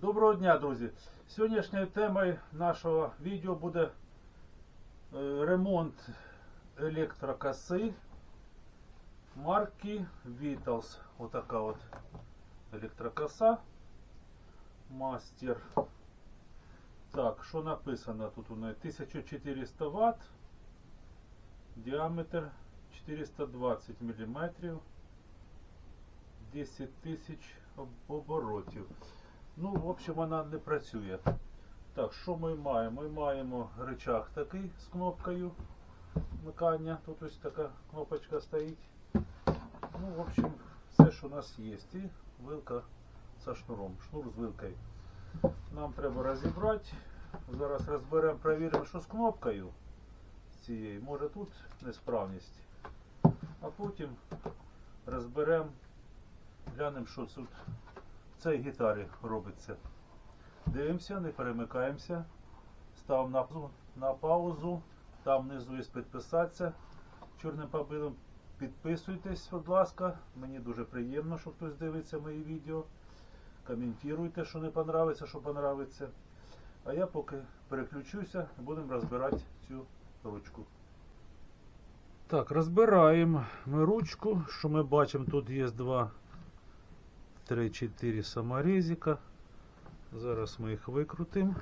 Доброго дня, друзі! Сьогоднішньою темою нашого відео буде е, ремонт електрокоси марки Vitals. Отака от електрокоса. Мастер. Так, що написано тут у неї? 1400 Вт. Діаметр 420 мм. 10 тисяч оборотів. Ну, в общем, вона не працює. Так, що ми маємо? Ми маємо рычаг такий з кнопкою вмикання. Тут ось така кнопочка стоїть. Ну, в общем, все, що у нас є. І вилка зі шнуром. Шнур з вилкою. Нам треба розібрати. Зараз розберемо, перевіримо, що з кнопкою цією. Може тут несправність. А потім розберемо, глянемо, що тут цій гітарі робиться. Дивимося, не перемикаємося. Ставимо на, на паузу. Там внизу є підписатися. Чорним побилом підписуйтесь, будь ласка. Мені дуже приємно, що хтось дивиться мої відео. Коментуйте, що не подобається, що подобається. А я поки переключуся будемо розбирати цю ручку. Так, розбираємо ми ручку. Що ми бачимо, тут є два 3-4 саморезика. Зараз ми їх викрутимо.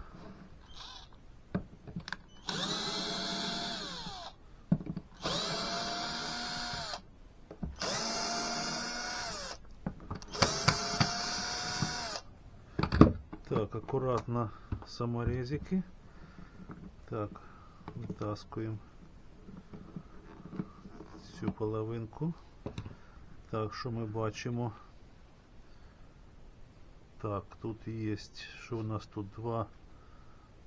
Так, аккуратно саморезики. Так, витаскуємо цю половинку. Так, що ми бачимо? Так, тут есть, что у нас тут два,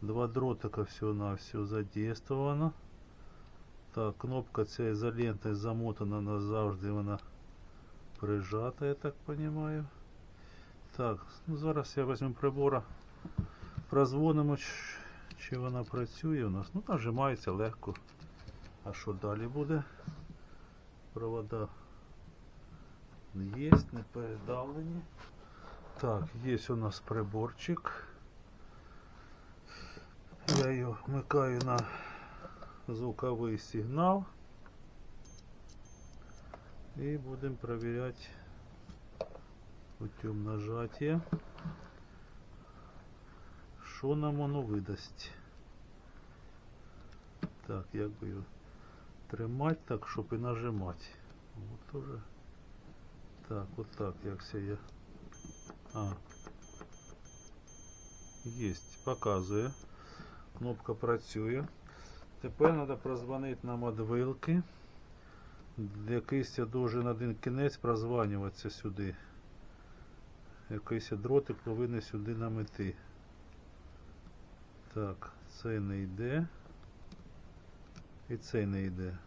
два дротика всього на все задействовано. Так, кнопка ця ізолентою замотана назавжди, вона прижата, я так понимаю. Так, ну зараз я візьму прибора, прозвонимо, ч- чи вона працює у нас. Ну, нажимається легко. А що далі буде? Провода є, не передавлені. Так, есть у нас приборчик. Я ее вмикаю на звуковий сигнал. І будемо проверять путем нажатия, що нам воно видасть. Так, як би його тримати так, щоб і нажимати. От уже. Так, от так, як це я. А. Єсть, показує. Кнопка працює. Тепер треба прозвонити нам від вилки. Якийсь должен один кінець прозванюватися сюди. Якийсь дротик повинен сюди нам іти. Так, цей не йде. І цей не йде.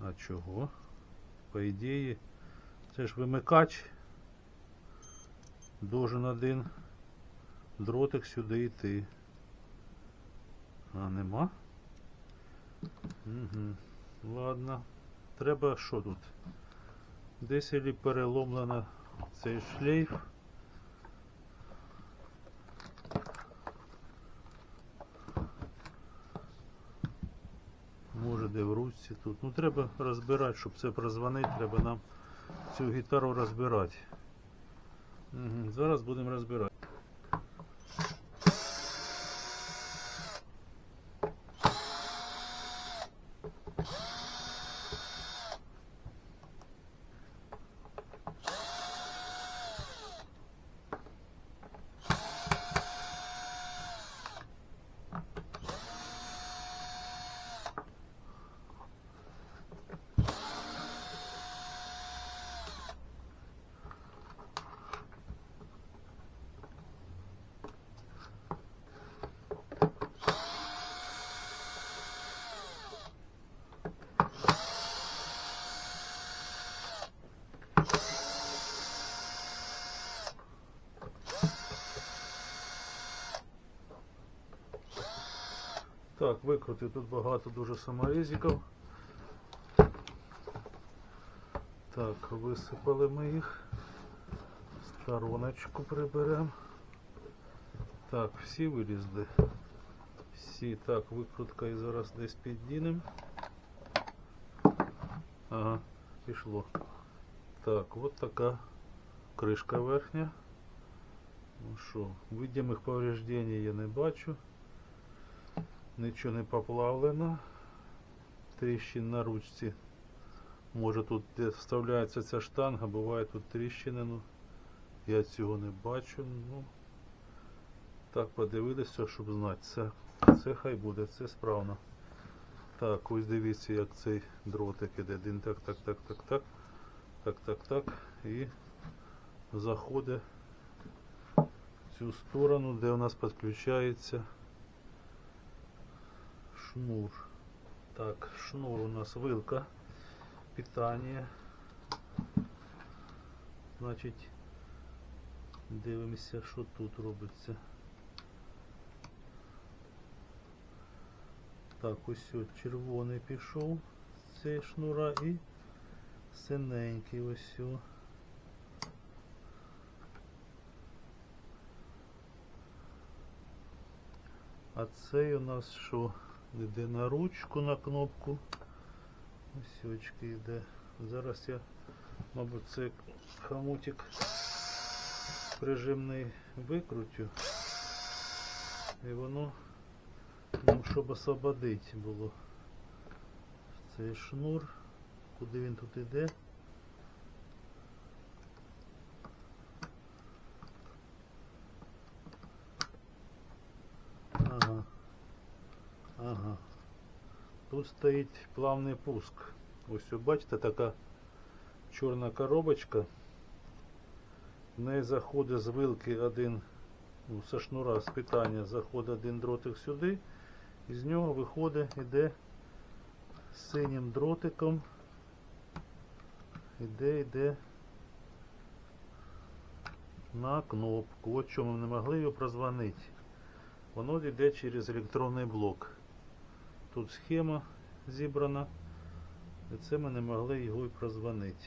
А чого? По ідеї, це ж вимикач. Должен один дротик сюди йти. А нема? Угу. Ладно. Треба що тут? Десь і переломлено цей шлейф. Може де в ручці тут. Ну треба розбирати, щоб це прозвонити, треба нам цю гітару розбирати. Зараз будемо розбирати. Так, викрутив тут багато дуже саморізиків. Так, висипали ми їх. Стороночку приберемо. Так, всі вилізли. Всі. Так, викрутка і зараз десь піддінемо. Ага, пішло. Так, от така кришка верхня. Ну що, видимих повреждень я не бачу. Нічого не поплавлено. Тріщин на ручці. Може тут де вставляється ця штанга, буває тут тріщини, ну я цього не бачу. Ну так подивилися, щоб знати. Це, це хай буде, це справно. Так, ось дивіться, як цей дротик іде. Один так, так, так, так, так. Так, так, так. І заходить в цю сторону, де у нас підключається шнур. Так, шнур у нас вилка. Питання. Значить, дивимося, що тут робиться. Так, ось от червоний пішов з цієї шнура і синенький ось. о. А цей у нас що? Йде на ручку, на кнопку. Ось очки йде. Зараз я, мабуть, цей хомутик прижимний викрутю. І воно, ну, щоб освободити було цей шнур. Куди він тут іде? Ага. Ага. Тут стоїть плавний пуск. Ось ви бачите, така чорна коробочка. В неї заходить з вилки один, ну, со шнура з питання заходить один дротик сюди, і з нього виходить, іде синім дротиком. Іде, йде на кнопку. От чому ми не могли його прозвонити. Воно йде через електронний блок. Тут схема зібрана. І це ми не могли його і прозвонити.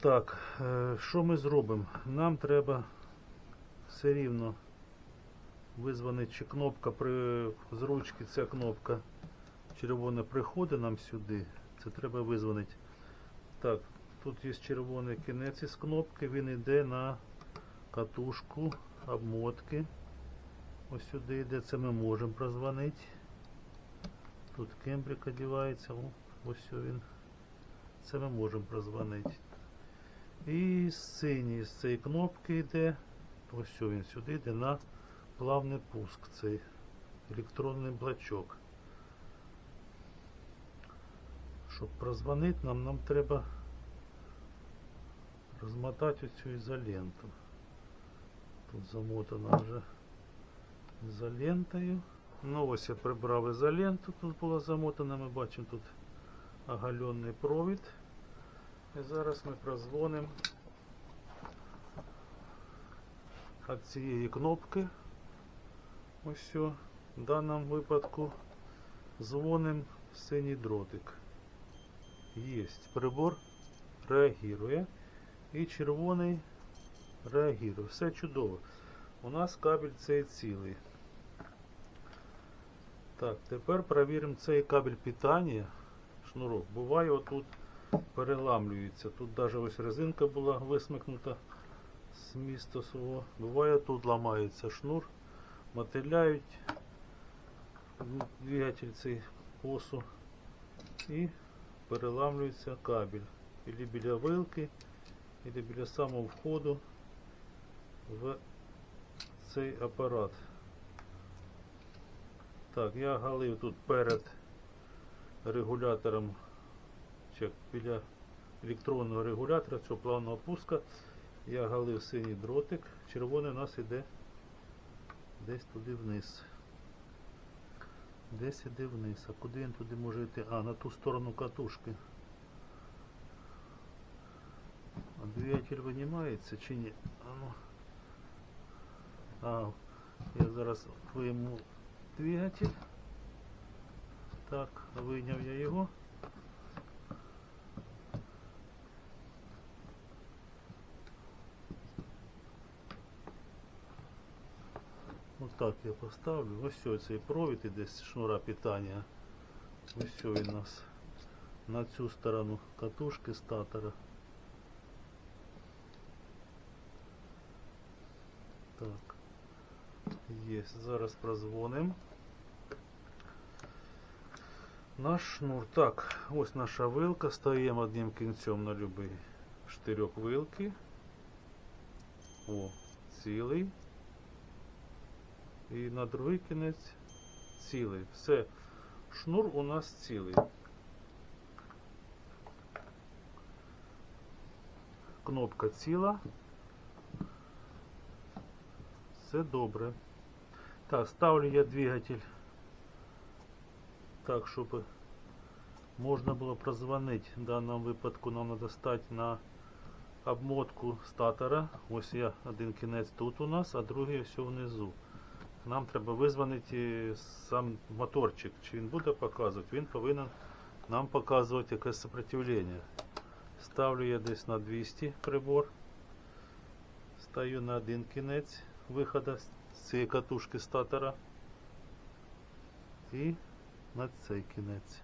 Так, е, що ми зробимо? Нам треба все рівно визвонити, чи кнопка при, з ручки, ця кнопка червона приходить нам сюди. Це треба визвонити. Так, тут є червоний кінець із кнопки, він йде на катушку обмотки. Ось сюди йде, це ми можемо прозвонити. Тут кембрик одівається, о, ось він. Це ми можемо прозвонити. І синій з цієї кнопки йде. Ось він сюди йде на плавний пуск, цей електронний блочок. Щоб прозвонити нам, нам треба розмотати оцю ізоленту. Тут замотана вже ізолентою. Ну я прибрав ізоленту, тут була замотана, ми бачимо тут оголений провід. І зараз ми прозвонимо від цієї кнопки. Ось в даному випадку дзвонимо в синій дротик. Єсть. Прибор реагує. І червоний реагує. Все чудово. У нас кабель цей цілий. Так, тепер перевіримо цей кабель питання. Шнурок. Буває отут переламлюється. Тут навіть ось резинка була висмикнута з міста свого. Буває тут ламається шнур, мотиляють двигатель цей посу і переламлюється кабель. Ілі біля вилки, ілі біля самого входу в цей апарат. Так, я галив тут перед регулятором, чи біля електронного регулятора цього плавного пуска. Я галив синій дротик, червоний у нас іде десь туди вниз. Десь іде вниз. А куди він туди може йти? А, на ту сторону катушки. А двигатель винімається чи ні? А, ну. а я зараз вийму двигатель. Так, вийняв я його. так я поставлю. Ось ось цей провід і десь шнура питання. Ось він у нас на цю сторону катушки статора. Зараз прозвонимо. Наш шнур. Так, ось наша вилка. Стаємо одним кінцем на любий штирьок вилки. О, цілий. І на другий кінець цілий. Все. Шнур у нас цілий. Кнопка ціла. Все добре. Так, ставлю я двигатель так, щоб можна було прозвонити. В даному випадку нам треба стати на обмотку статора. Ось я один кінець тут у нас, а другий все внизу. Нам треба визвонити сам моторчик. Чи він буде показувати? Він повинен нам показувати якесь сопротивлення. Ставлю я десь на 200 прибор. Стаю на один кінець виходу з цієї катушки статора. І на цей кінець.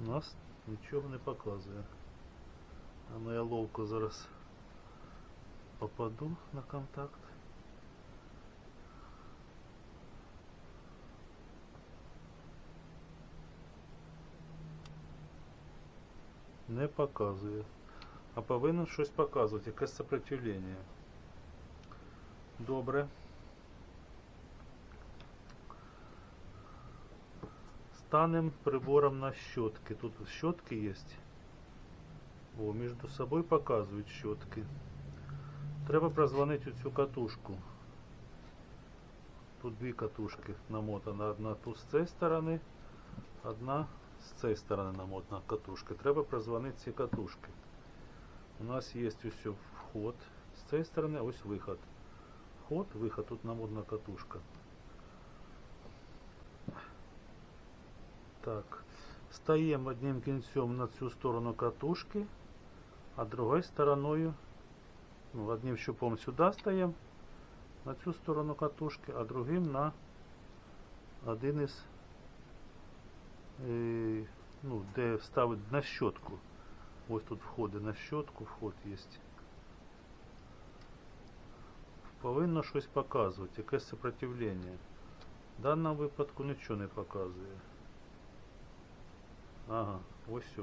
У нас нічого не показує. А ну я ловко зараз попаду на контакт. Не показує. А повинен щось показувати, якесь сопротивлення. Добре. Станем прибором на щетки. Тут щетки есть. О, между собой показывают щетки. Треба прозвонити цю катушку. Тут дві катушки намотана. Одна тут з цієї сторони, одна з цієї сторони намотана катушка. Треба прозвонити ці катушки. У нас є ось вход. З цієї сторони ось виход. Вход, виход, тут намотана катушка. Так, стаємо одним кінцем на цю сторону катушки, а другою стороною, ну, одним щупом сюди стаємо, на цю сторону катушки, а другим на один із, е, ну, де вставить на щотку. Ось тут входи на щотку, вход є. Повинно щось показувати, якесь сопротивлення. В даному випадку нічого не показує. Ага, ось все.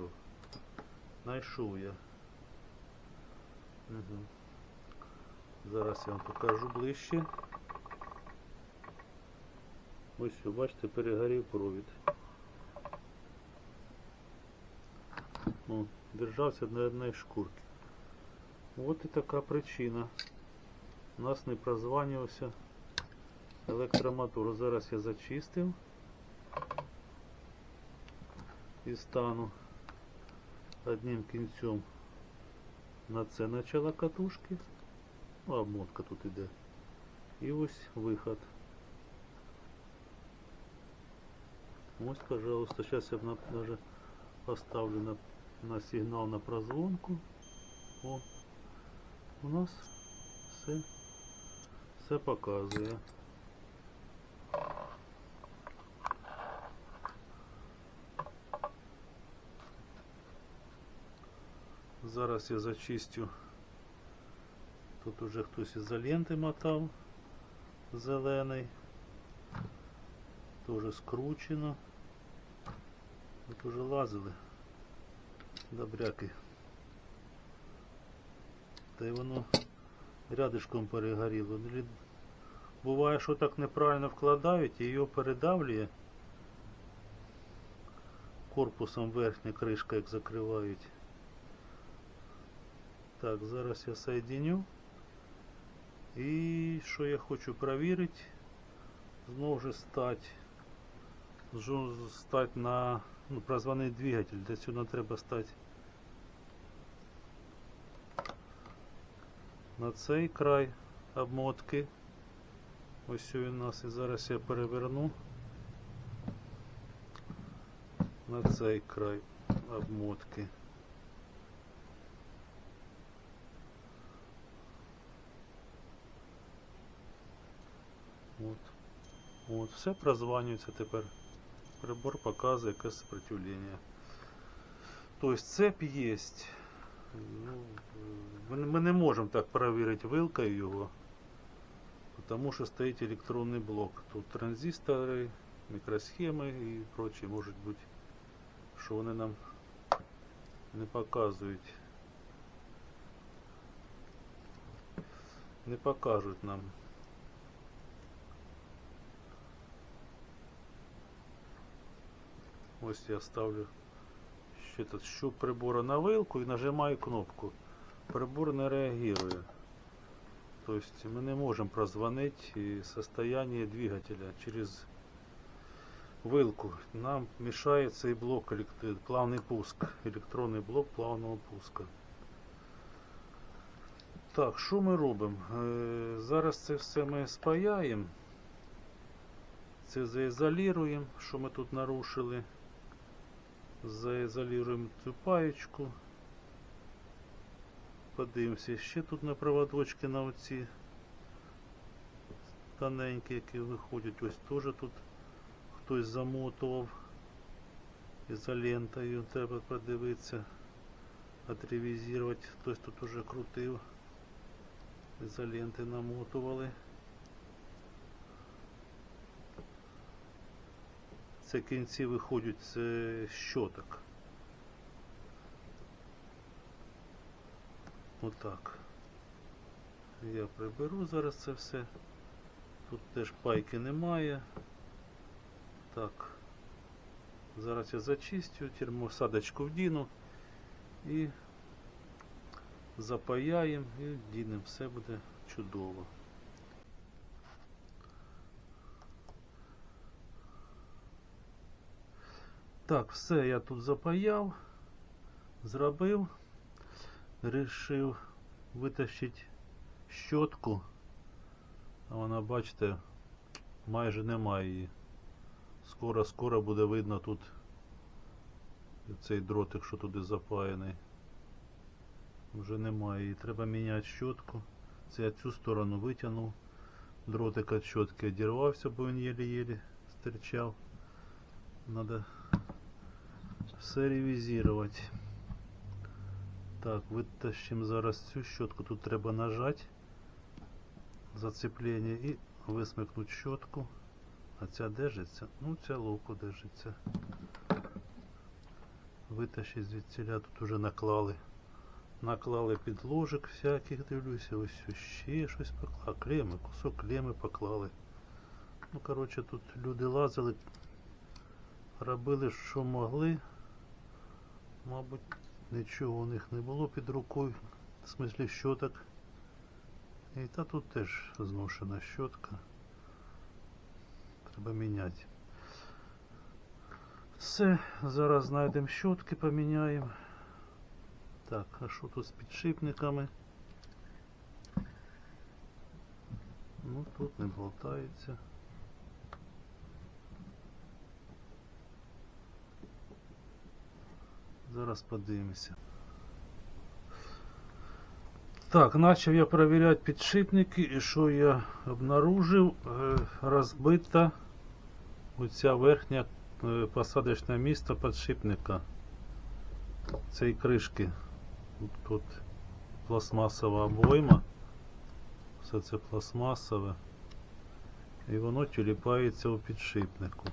Знайшов я. Угу. Зараз я вам покажу ближче. Ось все, бачите, перегорів провід. Ну, держався на одній шкурці. От і така причина. У нас не прозванювався електромотор. Зараз я зачистив і стану одним кінцем на це начало катушки. Ну, обмотка тут іде. І ось виход. Ось, пожалуйста, сейчас я даже поставлю на, на сигнал на прозвонку. О, у нас все, все показує. Зараз я зачистю. Тут уже хтось ізоленти мотав зелений. Тоже скручено. Тут уже лазили добряки. Та й воно рядишком перегоріло. Буває, що так неправильно вкладають і його передавлює корпусом верхня кришка, як закривають. Так, зараз я соединю. І що я хочу перевірити? Знову ж стати стать на ну, прозваний двигатель, до сюди треба стати на цей край обмотки. Ось у нас і зараз я переверну на цей край обмотки. От. От, все прозванюється тепер. Прибор показує яке сопротивлення. Тобто цеп є. Ну, ми не можемо так перевірити вилкою його, тому що стоїть електронний блок. Тут транзистори, мікросхеми і прочі можуть бути, що вони нам не показують. Не покажуть нам. Ось я ставлю ще тут щуп прибора на вилку і нажимаю кнопку. Прибор не реагирує. Тобто ми не можемо прозвонити состояние двигателя через вилку. Нам мешає цей блок плавний пуск. Електронний блок плавного пуска. Так, що ми робимо? Е, Зараз це все ми спаяємо. Це заізолюємо, що ми тут нарушили. Заізолюємо цю паєчку. Подивимося, ще тут на проводочки на оці тоненькі, які виходять. Ось теж тут хтось замотував ізолентою. Треба подивитися, отревізувати. Хтось тут уже крутив. Ізоленти намотували. Це кінці виходять з щоток. Отак. Я приберу зараз це все. Тут теж пайки немає. Так. Зараз я зачистю, термосадочку вдіну і запаяємо і вдінемо. Все буде чудово. Так, все я тут запаяв, зробив, рішив витащити щотку, а вона, бачите, майже немає її. Скоро-скоро буде видно тут цей дротик, що туди запаяний. Вже немає її. Треба міняти щотку. Це я цю сторону витягнув. Дротик від щотки одірвався, бо він єлі-єлі стирчав. Надо все ревізувати. Так, витащимо зараз цю щотку. Тут треба нажати зацеплення і висмикнути щотку. А ця держиться? Ну, ця ловко держиться. Витащить звідсіля, тут уже наклали. Наклали підложок всяких, дивлюся, ось ще щось поклали. Клеми, кусок клеми поклали. Ну, коротше, тут люди лазили, робили, що могли. Мабуть, нічого у них не було під рукою, в смислі щоток. І та тут теж зношена щотка. Треба міняти. Все, зараз знайдемо щотки, поміняємо. Так, а що тут з підшипниками? Ну тут не болтається. Зараз подивимося. Так, почав я перевіряти підшипники і що я обнаружив, Е, розбита оця верхня е, посадочне місце підшипника цієї кришки. Тут, тут пластмасова обойма. Все це пластмасове. І воно тіліпається у підшипнику.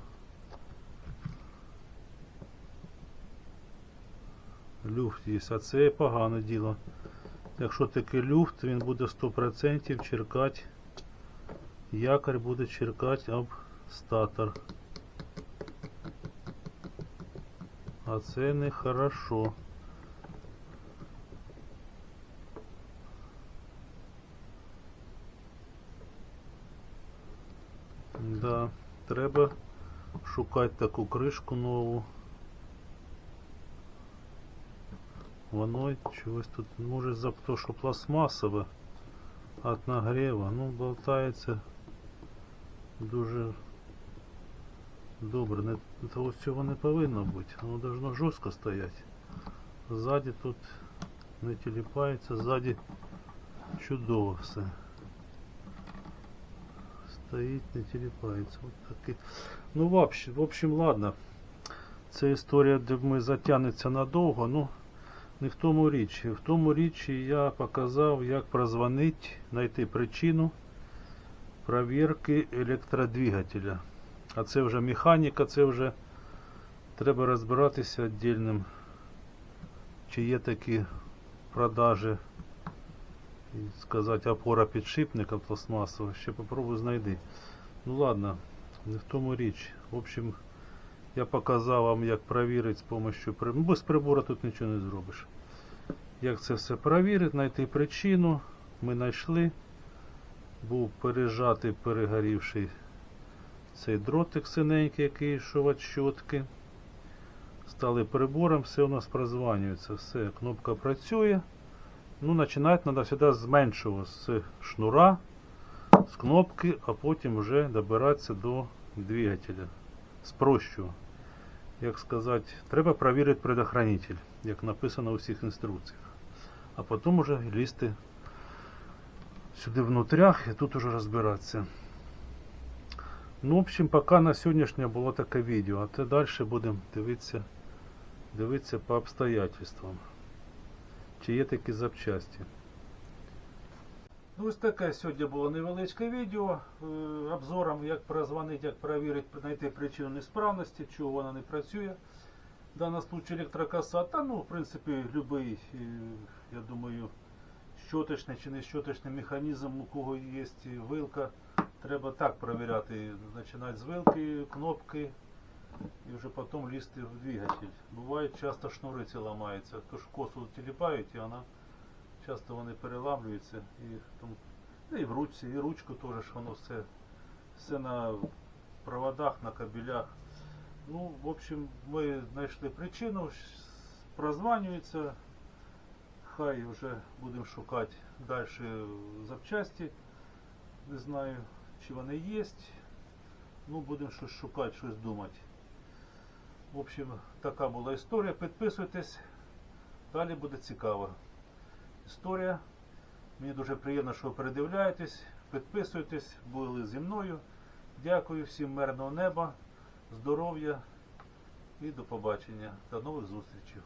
Люфт є, а це погане діло. Якщо такий люфт, він буде 100% черкати. Якорь буде черкати об статор. А це не хорошо. Да, треба шукати таку кришку нову. Воно чогось тут може за то, що пластмасове від нагріва. Ну, болтається дуже добре. Не, того цього не повинно бути. Воно должно жорстко стояти. Ззаді тут не тіліпається, ззаді чудово все. Стоїть, не тіліпається. От такий. Ну, в общем, ладно. Це історія, де ми затягнеться надовго. Ну, не в тому річ. В тому річі я показав, як прозвонити, знайти причину провірки електродвигателя. А це вже механіка, це вже треба розбиратися віддільним, чи є такі продажі, сказати, опора підшипника пластмасового. Ще попробую знайти. Ну ладно, не в тому річ. В общем, я показав вам, як перевірити з допомогою при- ну, без прибору тут нічого не зробиш. Як це все перевірити, знайти причину. Ми знайшли. Був пережатий, перегорівший цей дротик синенький, який йшов від щотки. Стали прибором, все у нас прозванюється, все, кнопка працює. Ну, починати треба завжди зменшувати з шнура, з кнопки, а потім вже добиратися до двигателя. Спрощую. Як сказати, треба перевірити предохранитель, як написано у всіх інструкціях. А потім вже лізти сюди внутрях і тут уже розбиратися. Ну, в общем, поки на сьогоднішнє було таке відео, а те далі будемо дивитися, дивитися по обстоятельствам. Чи є такі запчасті. Ну, ось таке сьогодні було невеличке відео е, обзором, як прозвонити, як перевірити, знайти причину несправності, чого вона не працює. В даному случае електрокоса, та ну, в принципі, будь-який, я думаю, щоточний чи не щоточний механізм, у кого є вилка, треба так перевіряти. Починати з вилки, кнопки і вже потім лізти в двигатель. Буває часто шнури ці ламаються, тож косу тіліпають і вона часто вони переламлюються і ну, і в ручці, і ручку теж воно все, все на проводах, на кабелях. Ну, в общем, ми знайшли причину, прозванюється. Хай вже будемо шукати далі запчасті. Не знаю, чи вони є. Ну, будемо щось шукати, щось думати. В общем, така була історія. Підписуйтесь, далі буде цікаво. Історія. Мені дуже приємно, що ви передивляєтесь. Підписуйтесь, були зі мною. Дякую всім мирного неба, здоров'я і до побачення. До нових зустрічей.